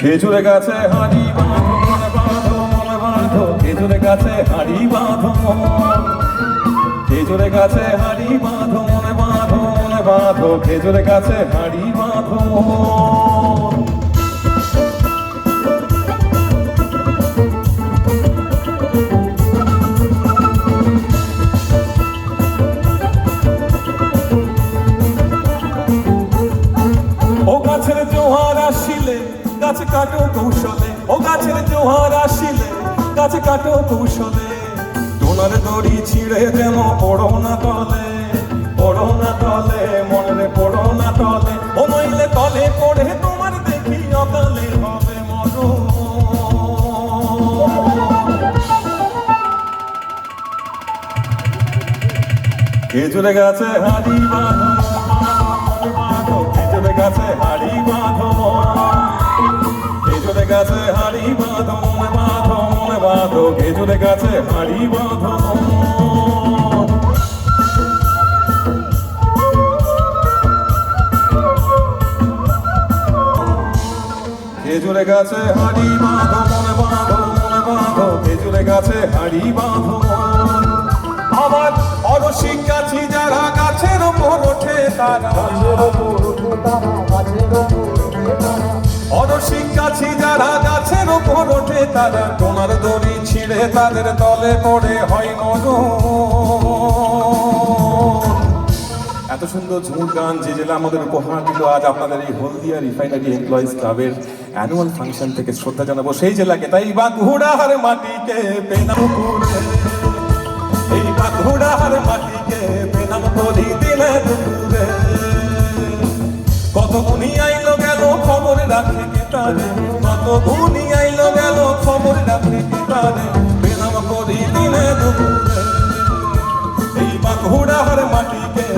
খেজুরে গাছে হাড়ি বাঁধো মনে বাঁধো মনে বাঁধো খেজুরে গাছে হাড়ি বাঁধো। খেজুরে গাছে হাড়ি বাঁধো, মনে বাঁধো মনে বাঁধো। খেজুরে গাছে হাড়ি বাঁধো। ও গাছের জোহার আসিলে গাছ কাটো কৌশলে, ও গাছের জোহার আসিলে, গাছ কাটো কৌশলে। ডোনার দড়ি ছিঁড়ে যেন পড়ো না তলে পড়ো না তলে মনে পড়ো না তলে। ও নইলে তলে পড়ে তোমার দেখি অকালে হবে মরণ। খেজুরে গাছে হাড়ি বাঁধো গাছে হাড়ি বাঁধো খেজুরে গাছে হাড়ি বাঁধো মনে বাঁধো মনে বাঁধো খেজুরে গাছে হাড়ি বাঁধো আমার অরসিক গাছি যারা গাছের ওপর ওঠে তারা। অরসিক গাছি যারা ওঠে তারা, তোমার দড়ি ছিঁড়ে তাদের তলে পড়ে হয় মরণ এত সুন্দর ঝুমুর গান, যে জেলা আমাদের উপহার দিল, আজ আপনাদের এই হলদিয়া রিফাইনারি এমপ্লয়িজ ক্লাবের অ্যানুয়াল ফাংশন থেকে শ্রদ্ধা জানাব। সেই জেলাকে, তাই বা ঘোড়ার মাটিকে পেনাম করে। এই বা ঘোড়ার মাটিকে পেনাম করি দিলে দুপুরে। কত আইলো গেল খবর রাখে কে তারে কত তারে পেনাম করি দিলে দুপুরে। এই বাঘুড়ার মাটিকে